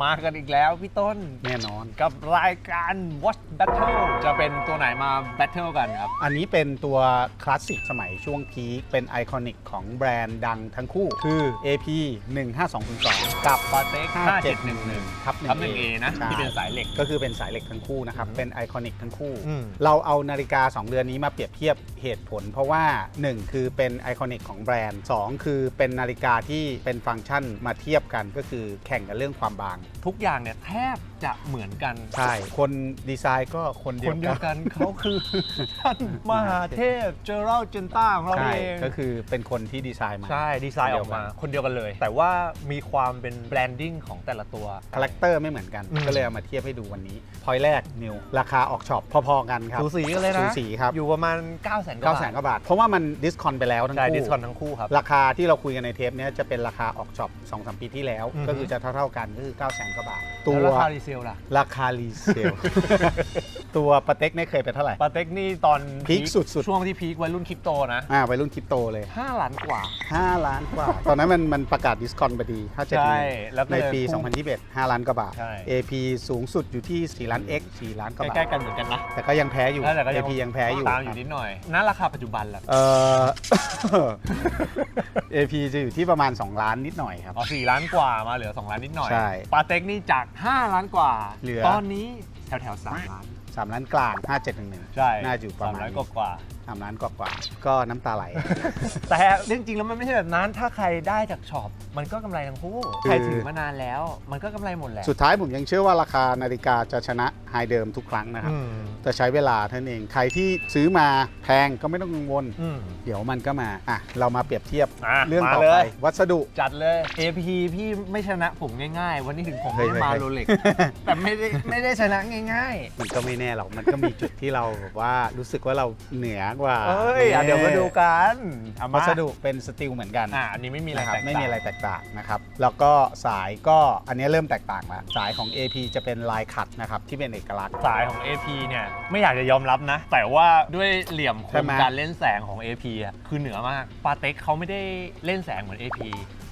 มากันอีกแล้วพี่ต้นแน่นอน กับรายการ Watch Battle จะเป็นตัวไหนมา Battle กันครับ อันนี้เป็นตัวคลาสสิกสมัยช่วงพีคเป็นไอคอนิกของแบรนด์ดังทั้งคู่ คือ AP 15202 กับปาเต็ก5711ทับทับ 1A นะ ใช่ ที่เป็นสายเหล็ก ก็คือเป็นสายเหล็กทั้งคู่นะครับ เป็นไอคอนิกทั้งคู่ อืม เราเอานาฬิกา 2 เรือนนี้มาเปรียบเทียบเหตุผล เพราะว่า 1 คือเป็นไอคอนิกของแบรนด์ 2 คือเป็นนาฬิกาที่เป็นฟังก์ชันมาเทียบกันก็คือแข่งกันเรื่องความบางทุกอย่างเนี่ยแทบจะเหมือนกัน ใช่ คนดีไซน์ก็คนเดีคยวนเดียวกันกัน เขาคือท่านมหาเทพเจอรัลเจนต้าของเราใช่เองก็คือเป็นคนที่ดีไซน์มา ใช่ดีไซน์ออกมา คนเดียวกันเลย แต่ว่ามีความเป็นแบรนดิ้งของแต่ละตัว คาแรคเตอร์ไม่เหมือนกัน อืม ก็เลยเอามาเทียบให้ดูวันนี้ พอยแรกนิว ราคาออกช็อปพอๆกันครับ สูสีกันเลยนะสูสีครับ อยู่ประมาณ 9 0 0 0 0 0 9 0 0 0 0กว่าบาท เพราะว่ามันดิสคอนไปแล้วทั้งใช่คู่ดิสคอนทั้งคู่ครับ ราคาที่เราคุยกันในเทปเนี้ยจะเป็นราคาออกช็อป2อสปีที่แล้ว อือฮึ ก็คือจะเท่าๆกันก็คือ 9 0 0 0 0 0กว่าบาท ตัตัววราคารีเซลล่ะ ราคารีเซล ตัวปาเต็กเนี่ยเคยไปเท่าไหร่ ปาเต็กนี่ตอนพีคสุดๆ ช่วงที่พีควัยรุ่นคริปโตนะอ่าวัยรุ่นคริปโตเลย5ล้านกว่า 5 ล้านกว่า ตอนนั้นมันมันประกาศดิสคอนพอดี5 7ใช่แล้วก็ในเลยปี พุ่ง2021 5 ล้านกว่าบาท ใช่ AP สูงสุดอยู่ที่ 4 ล้าน X 4 ล้านกว่าบาทใกล้ๆกันเหมือนกันนะแต่ก็ยังแพ้อยู่ แต่ก็ AP ยังแพ้อยู่ตามอยู่นิดหน่อยณราคาปัจจุบันล่ะเอ่อ AP จะอยู่ที่ประมาณ 2 ล้านนิดหน่อยครับ อ๋อ4ล้านกว่ามาเหลือ2ล้านนิดหน่อยใช่ปาเต็กนี่จาก5ล้านกว่าเหลือ ตอนนี้แถวแถวๆ3ล้าน 3ล้านกลาง 5711ใช่น่าจะอยู่ประมาณสามล้านนี้กว่ากว่า 3ล้านกว่าๆก็น้ำตาไหล แต่จริงๆแล้วมันไม่ใช่แบบนั้น ถ้าใครได้จากช็อปมันก็กำไรทั้งคู่ คือ ใครถือมานานแล้ว มันก็กำไรหมดแหละสุดท้ายผมยังเชื่อว่าราคานาฬิกาจะชนะไฮเดิมทุกครั้งนะครับ อืมแต่ใช้เวลาเท่านั้นเอง ใครที่ซื้อมาแพงก็ไม่ต้องกังวล อืมเดี๋ยวมันก็มา อะ เรามาเปรียบเทียบอะเรื่องต่อมาเลไปยวัสดุ จัดเลย AP พี่ไม่ชนะผมง่ายๆ วันนี้ถึงผมเฮ้ยไม่ได้มาเฮ้ย โรเล็กแต่ไม่ได้ไม่ได้ชนะง่าย มันก็ไม่แน่หรอก มันก็มีจุดที่เราแบบว่ารู้สึกว่าเราเหนือกว่าๆเอ้ยอะเดี๋ยวมาดูกันเอามาวัสดุเป็นสตีลเหมือนกันอะอันนี้ไม่มีอะไรนะครับแตกต่างไม่มีอะไรแตกต่างนะครับ แล้วก็สายก็อันนี้เริ่มแตกต่างแล้วสายของ AP จะเป็นลายขัดนะครับที่เป็นเอกลักษณ์ สายของ AP เนี่ยไม่อยากจะยอมรับนะ แต่ว่าด้วยเหลี่ยมคใช่มไหม การเล่นแสงของ AP อะคือเหนือมากปาเต็กเขาไม่ได้เล่นแสงเหมือน AP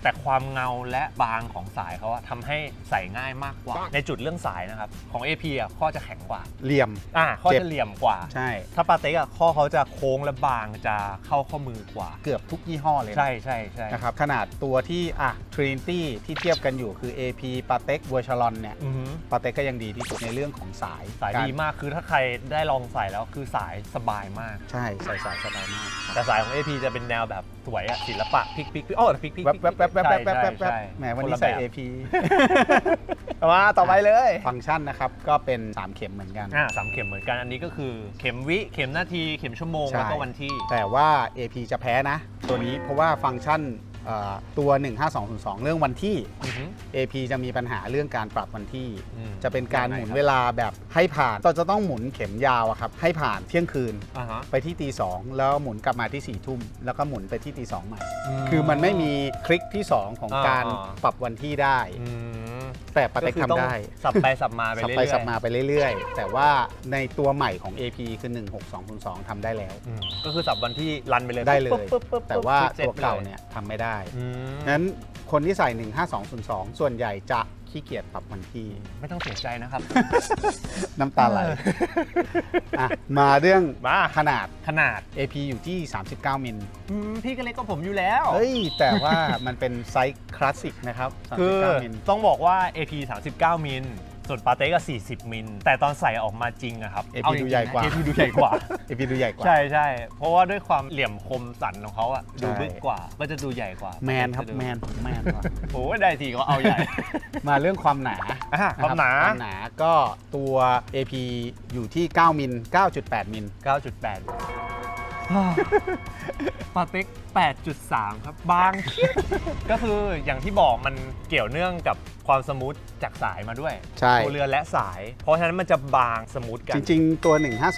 แต่ความเงาและบางของสายเขาอะทำให้ใส่ง่ายมากกว่า ในจุดเรื่องสายนะครับ ของ AP อะข้อจะแข็งกว่า เหลี่ยม อะข้อเจ็บจะเหลี่ยมกว่า ใช่ ถ้าปาเต็กอะข้อเขาจะโค้งและบางจะเข้าข้อมือกว่า เกือบทุกยี่ห้อเลยนะ ใช่ใช่ใช่นะครับขนาดตัวที่อะ Trinity ที่เทียบกันอยู่คือ AP p a t e k v e r c h a l o n เนี่ย อือหือ ปาเต็กก็ยังดีที่สุดในเรื่องของสายสายดีมากคือถ้าใครได้ลองใส่แล้วคือสายสบายมาก ใช่ใส่สายสบายมากแต่สายของ AP จะเป็นแนวแบบสวยอะศิลปะพลิกพลิกพลิกอ๋อพลิกพลิกแวบแวบแวบแวบแวบแวบแวบแวบใช่แหมวันนี้คละใส่แบบ AP มาต่อไปเลย ฟังก์ชันนะครับก็เป็น 3 เข็มเหมือนกัน อ่าสามเข็มเหมือนกันอันนี้ก็คือเข็มวิเข็มนาทีเข็มชั่วโมงใช่ แล้วก็วันที่ แต่ว่า AP จะแพ้นะ ตัวนี้เพราะว่าฟังก์ชันเอ่อ ตัว 15202 เรื่องวันที่อือหือ AP จะมีปัญหาเรื่องการปรับวันที่ อืมจะเป็นการหมุนยังไงครับเวลาแบบให้ผ่านเราจะต้องหมุนเข็มยาวอะครับให้ผ่านเที่ยงคืนอ่าฮะไปที่ตีสองแล้วหมุนกลับมาที่4ี่ทุ่มแล้วก็หมุนไปที่ตีสองใหม่ คือมันไม่มีคลิกที่ 2 ของอ่าการอ่า ปรับวันที่ได้ อืม แต่ปาเต็กก็คือต้องทำได้ สับไปสับมาไปสับเรื่อยๆ ไปสับมาไปเรื่อยๆ แต่ว่าในตัวใหม่ของ AP คือ 16202ทำได้แล้ว อืมก็คือสับวันที่รันไปเลยได้เลยปุ๊บปุ๊บปุ๊บแต่ว่าคลิซ็ตัวเก่าไปลเนี่ยทำไม่ได้ อืม นั้นคนที่ใส่ 15202 ส่วนใหญ่จะ ขี้เกียจปรับวันที่ ไม่ต้องเสียใจนะครับ น้ำตาไหลอะมาเรื่องมาขนาด ขนาด AP อยู่ที่ 39 มิล อืมพี่ก็เล็กกว่าผมอยู่แล้ว เฮ้ย แต่ว่ามันเป็นไซส์คลาสสิกนะครับ คือ39 มิล ต้องบอกว่า AP 39 มิล ส่วนปาเต้ก็40 มิล แต่ตอนใส่ออกมาจริงอะครับ AP เอาจริงๆดูใหญ่กว่านะ AP ดูใหญ่กว่า AP ดูใหญ่กว่า ใช่ใช่เพราะว่าด้วยความเหลี่ยมคมสันของเขาอะดูใช่บึกกว่าก็จะดูใหญ่กว่าแมนครับจะดูแมนผมแมนว่ะโอ้ยได้ทีก็เอาใหญ่ มาเรื่องความหนาอะนะความหนาความหนาก็ตัว AP อยู่ที่ 9 มิล 9.8 มิล 9.8 ปาเต็ก 8.3 ครับ บางเชียก็คืออย่างที่บอกมันเกี่ยวเนื่องกับความสมูทจากสายมาด้วยใช่ ตัวเรือนและสาย เพราะฉะนั้นมันจะบางสมูทกัน จริง ๆ ตัว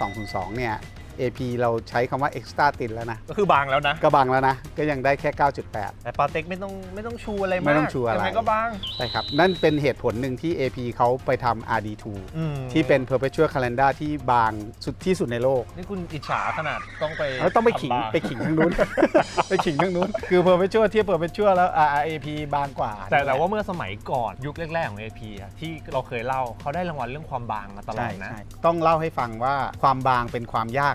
15202 เนี่ย AP เราใช้คำว่า extra ตินแล้วนะ ก็คือบางแล้วนะก็บังแล้วนะ ก็ยังได้แค่ 9.8 แต่ปาเต็กไม่ต้องไม่ต้องชูอะไรมากไม่ต้องชูอะไร ยังไงก็บาง ใช่ครับ นั่นเป็นเหตุผลหนึ่งที่ AP เขาไปทำ RD2 อืม ที่เป็น perpetual calendar ที่บางสุดที่สุดในโลก นี่คุณอิจฉาขนาดต้องไปแล้วต้องไปขิงทำบาร์ไปขิงทางนู้น ไปขิงทางนู้น คือ perpetual เทียบ perpetual แล้ว RAP บางกว่าแต่แต่ว่าเมื่อสมัยก่อนยุคแรก ๆ ของ AP อะที่เราเคยเล่าเขาได้รางวัลเรื่องความบางมาตลอใช่ดนะ ใช่ต้องเล่าให้ฟังว่าความบางเป็นความยาก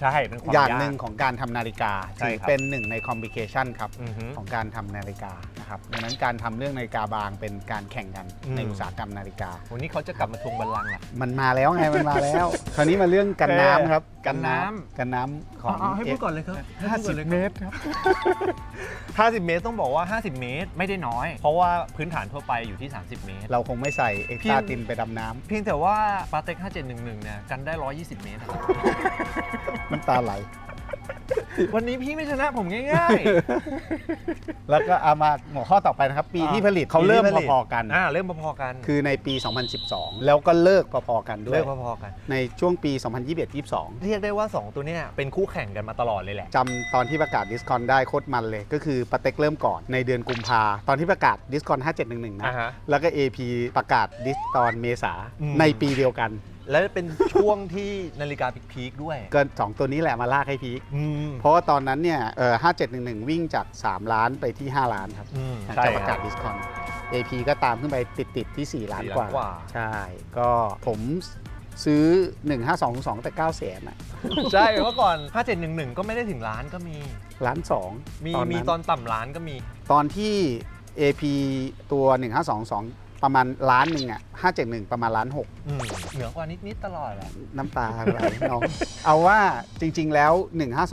ใช่เป็นความอย่างกหนึ่งของการทำนาฬิกาใช่ถือครับ เป็นหนึ่งใน complication ครับ อือฮึ ของการทำนาฬิกานะครับดังนั้นการทำเรื่องนาฬิกาบางเป็นการแข่งกันอืม ในอุตสาหกรรมนาฬิกา วันนี้เขาจะกลับมาทวงบัลลังก์ล่ะ มันมาแล้วไง มันมาแล้ว คราวนี้มาเรื่องกันน้ำครับกันน้ำ กันน้ำของเอาให้พูดก่อนเลยครับให้พูดก่อนเลย50เมตรครับ 50 เมตรต้องบอกว่า 50 เมตรไม่ได้น้อย เพราะว่าพื้นฐานทั่วไปอยู่ที่ 30 เมตร เราคงไม่ใส่เอ็กเพีซ์ยตางตินไปดำน้เพียงแต่ว่าปาเต็ก5711เนี่ยกันได้ 120 เมตรำน้ำตาไหล วันนี้พี่ไม่ชนะผมง่าย แล้วก็เอามาหัวข้อต่อไปนะครับ ปีอ่าที่ผลิตเขาเริ่มปีที่ผลิต พอๆกัน ๆ อ่าเริ่มพอๆกันคือในปี 2012 แล้วก็เลิกพอๆกันด้วเริ่ยมพอๆกัน ในช่วงปี 2021-22เรียกได้ว่า 2 ตัวเนี้ยเป็นคู่แข่งกันมาตลอดเลยแหละ จำตอนที่ประกาศดิสคอนได้โคตรมันเลย ก็คือปาเต็กเริ่มก่อนในเดือนกุมภาตอนที่ประกาศดิสคอน5711 นะ อ่าฮะแล้วก็ AP ประกาศดิสตอนเมษาอืม ในปีเดียวกัน และเป็นช่วงที่นาฬิกาพีคๆด้วยก็สองตัวนี้แหละมาลากให้พีคอืม เพราะว่าตอนนั้นเนี่ยเอ่อ5711 วิ่งจาก 3 ล้านไปที่ 5 ล้านครับอืมหลังใช่จากประคการัศบดิสคอน AP ก็ตามขึ้นไปติดติดๆที่ 4 ล้าน4กว่าล้านกว่า ใช่ ก็ผมซื้อ 15222แต่9แสนอะใช่เมื่อก่อน 5711 ก็ไม่ได้ถึงล้านก็มี ล้านสองมีตอนมีนั้นตอนต่ำล้านก็มี ตอนที่ AP ตัว 1522 ประมาณล้านหนึ่งอะ571ประมาณล้านหกอืมเหนือกว่านิดๆตลอดแหละ น้ำตาไหล น้อง เอาว่าจริง ๆ แล้ว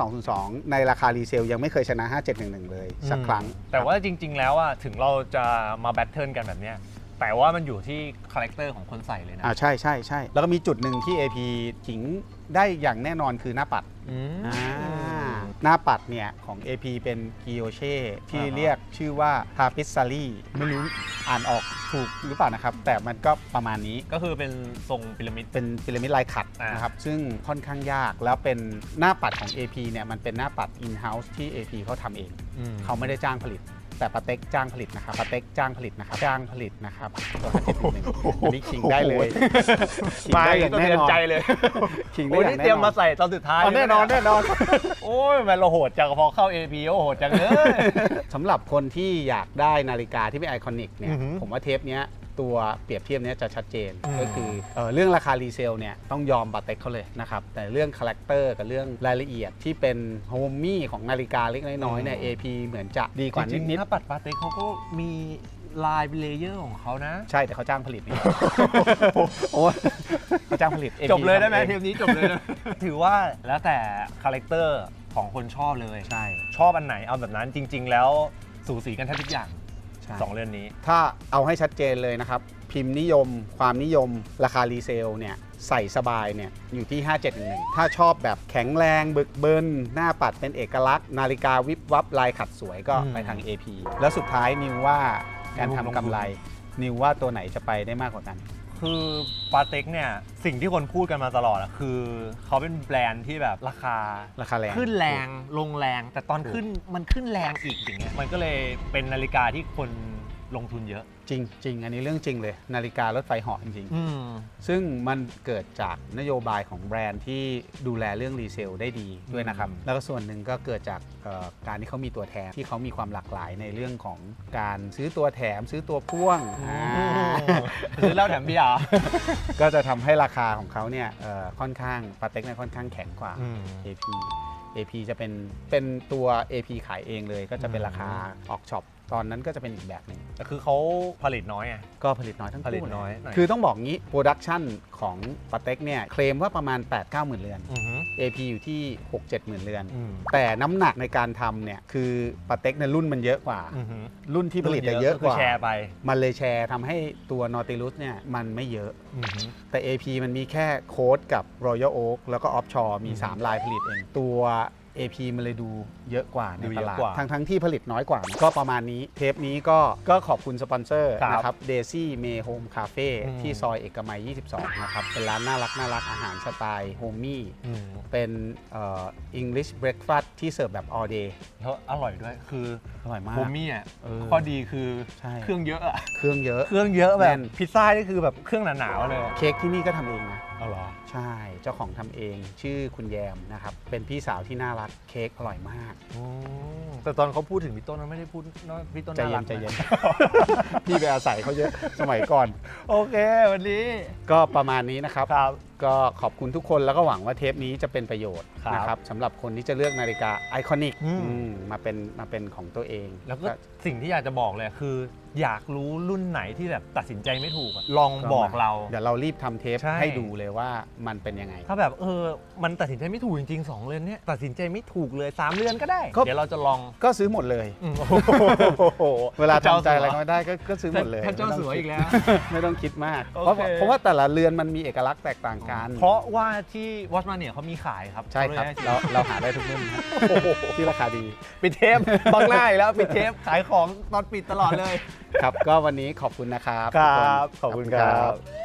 15202 ในราคารีเซลยังไม่เคยชนะ 5711 เลย สักครั้ง แต่ว่าจริง ๆ แล้วอะถึงเราจะมาแบทเทิลกันแบบเนี้ยแต่ว่ามันอยู่ที่คาแรคเตอร์ของคนใส่เลยนะอ่าใช่ใช่ใช่แล้วก็มีจุดหนึ่งที่ AP ถิงได้อย่างแน่นอนคือหน้าปัดอืม อ่าหน้าปัดเนี่ย ของ AP เป็นกิโอเช่ที่อ่าฮะ เรียกชื่อว่าฮาปิสซารีไม่รู้อ่านออก ถูกหรือเปล่านะครับ แต่มันก็ประมาณนี้ก็คือเป็นทรงพีระมิด เป็นพีระมิดลายขัดอ่านนะครับ ซึ่งค่อนข้างยากแล้วเป็นหน้าปัดของ AP เนี่ยมันเป็นหน้าปัด in-house ที่ AP เขาทำเองอืมเขาไม่ได้จ้างผลิต แต่ปาเต็กจ้างผลิตนะครับปาเต็กจ้างผลิตนะครับจ้างผลิตนะครับตัวห้าเจ็ดหนึ่งอันนี้ขิงได้เลยขิงมาได้ออย่างก็แน่เตือนนอนใจเลยขิงได้โอ้ยอย่านี่งเตรียมแน่นอมาน ใส่ตอนสุดท้ายอ๋อแน่นอนเลยะแน่นอน โอ้ยแมันเราโหดจังพอเข้า AP ก็โหดจังเลย สำหรับคนที่อยากได้นาฬิกาที่เป็นไอคอนิกเนี่อืยอหือ ผมว่าเทปเนี้ย ตัวเปรียบเทียบเนี้ยจะชัดเจนอืมก็คือเอ่อเรื่องราคารีเซลเนี่ยต้องยอมบัตเต็กเขาเลยนะครับ แต่เรื่องคาแรคเตอร์กับเรื่องรายละเอียดที่เป็นโฮมมี่ของนาฬิกาเล็กน้อยๆเนี่ย AP เหมือนจะดีกว่าจริงนิดๆถ้าปัดปาเต้เขาก็มีลายเลเยอร์ของเขานะๆใช่แต่เขาจ้างผลิตนี่โอ้ยเขาจ้างผลิต AP จบเลยได้ไหมทำองเทปนี้จบเลยนะถือว่าแล้วแต่คาแรคเตอร์ของคนชอบเลยใช่ชอบอันไหนเอาแบบนั้นจริง ๆ แล้วสูสีกันแทบทุกอย่าง ใช่ สองเรือนนี้ ถ้าเอาให้ชัดเจนเลยนะครับ พิมพ์นิยม ความนิยม ราคารีเซลเนี่ยใส่สบายเนี่ยอยู่ที่ 5711 ถ้าชอบแบบแข็งแรงบึกเบินหน้าปัดเป็นเอกลักษณ์ นาฬิกาวิบวับลายขัดสวยก็อืมไปทาง AP แล้วสุดท้ายนิวว่าการลงทุนทำกำไร นิวว่าตัวไหนจะไปได้มากกว่ากัน คือปาเต็กเนี่ยสิ่งที่คนพูดกันมาตลอดอะคือเขาเป็นแบรนด์ที่แบบราคาราคาแรง ขึ้นแรงลงแรง แต่ตอนถูกขึ้นมันขึ้นแรงอีกอย่างเงี้ยมันก็เลยเป็นนาฬิกาที่คน ลงทุนเยอะจริงจริงอันนี้เรื่องจริงเลย นาฬิการถไฟเหาะจริงอืมๆซึ่งมันเกิดจากนโยบายของแบรนด์ที่ดูแลเรื่องรีเซลได้ดีด้วยนะครับอืมแล้วก็ส่วนหนึ่งก็เกิดจากเอ่อการที่เขามีตัวแทนที่เขามีความหลากหลายในเรื่องของการซื้อตัวแถมซื้อตัวพ่วงอ่าซื้อเหล้าแถมเบียร์เหรอก็จะทำให้ราคาของเขาเนี่ยเอ่อค่อนข้างปาเต็กเนี่ยค่อนข้างแข็งกว่าอืม AP AP จะเป็นเป็นตัว AP ขายเองเลยก็จะเป็นอืมราคาออกช็อป ตอนนั้นก็จะเป็นอีกแบบหนึ่งแต่คือเขาผลิตน้อยไง ก็ผลิตน้อยทั้งผลิตคู่น้อยหน่อย คือต้องบอกงี้โปรดักชันของปาเต็กเนี่ยเคลมว่าประมาณ 8 9 หมื่นเรือน อือหือ AP อยู่ที่ 6 7 หมื่นเรือน อืม แต่น้ำหนักในการทำเนี่ยคือปาเต็กเนี่ยรุ่นมันเยอะกว่า อือหือรุ่นที่ผลิตเนี่ยเยอะกว่าคืแชร์ไปมันเลยแชร์ทำให้ตัว Nautilus เนี่ยมันไม่เยอะ อือหือแต่ AP มันมีแค่โค้ดกับ Royal Oak แล้วก็ Offshore มี อืม 3 ลายผลิตเอง ตัว AP มันเลยดูเยอะกว่าในดูตเยอะลาดกว่าทั้งทั้งที่ผลิตน้อยกว่า ก็ประมาณนี้ เทปนี้ก็ก็ขอบคุณสปอนเซอร์ครับนะครับเดซี่เมโฮมคาเฟ่อืม ที่ซอยเอกมัย 22 นะครับ เป็นร้านน่ารักน่ารักอาหารสไตล์โฮมี่ อืมเป็นเอ่อ English breakfast ที่เสิร์ฟแบบ all day แล้วอร่อยด้วยคืออร่อยมาก โฮมี่อะเออข้อดีคือใช่ เครื่องเยอะอะเครื่องเยอะ เครื่องเยอะแบแน่บน พิซซ่านี่คือแบบเครื่องหนาๆเลย เค้กที่นี่ก็ทำเองนะ เอาเหรอ ใช่ เจ้าของทำเองชื่อคุณแยมนะครับ เป็นพี่สาวที่น่ารักเค้กอร่อยมากแต่ตอนเขาพูดถึงพี่ต้นเขาไม่ได้พูดว่าพี่ต้นใจน่าเย็รันกใจเย็นะ พี่ไปอาศัยเขาเยอะสมัยก่อน โอเค วันนี้ก็ประมาณนี้นะครับ ครับ ก็ขอบคุณทุกคนแล้วก็หวังว่าเทปนี้จะเป็นประโยชน์ครับนะครับสำหรับคนที่จะเลือกนาฬิกาไอคอนิกอืม มาเป็นมาเป็นของตัวเองแล้วก็สิ่งที่อยากจะบอกเลยคือ อยากรู้รุ่นไหนที่แบบตัดสินใจไม่ถูกอะลองก็บอกมเรา เดี๋ยวเรารีบทำเทปใช่ ให้ดูเลยว่ามันเป็นยังไง ถ้าแบบเออมันตัดสินใจไม่ถูกจริงๆสองเรือนเนี้ยตัดสินใจไม่ถูกเลยสามเรือนก็ได้ ก็ เดี๋ยวเราจะลองก็ซื้อหมดเลย อืมเวลาเจ้าทำใจอะไรสัวก็ไม่ได้ก็ก็ซื้อหมดเลยท่านเจ้าไม่ต้สังวคิดอีกแล้วไม่ต้องคิดมาก โอเพราะเคเพราะว่าแต่ละเรือนมันมีเอกลักษณ์แตกต่างกัน เพราะว่าที่วอชมาเนี่ยเขามีขายครับใช่ครับเขาเลยให้เราเราหาได้ทุกรุ่นครับที่ราคาดีปิดเทปบังหน้าอีกแล้วปิดเทปขายของตอนปิดตลอดเลย ครับ ก็วันนี้ขอบคุณนะครับครับทุกนขอบคุณครับข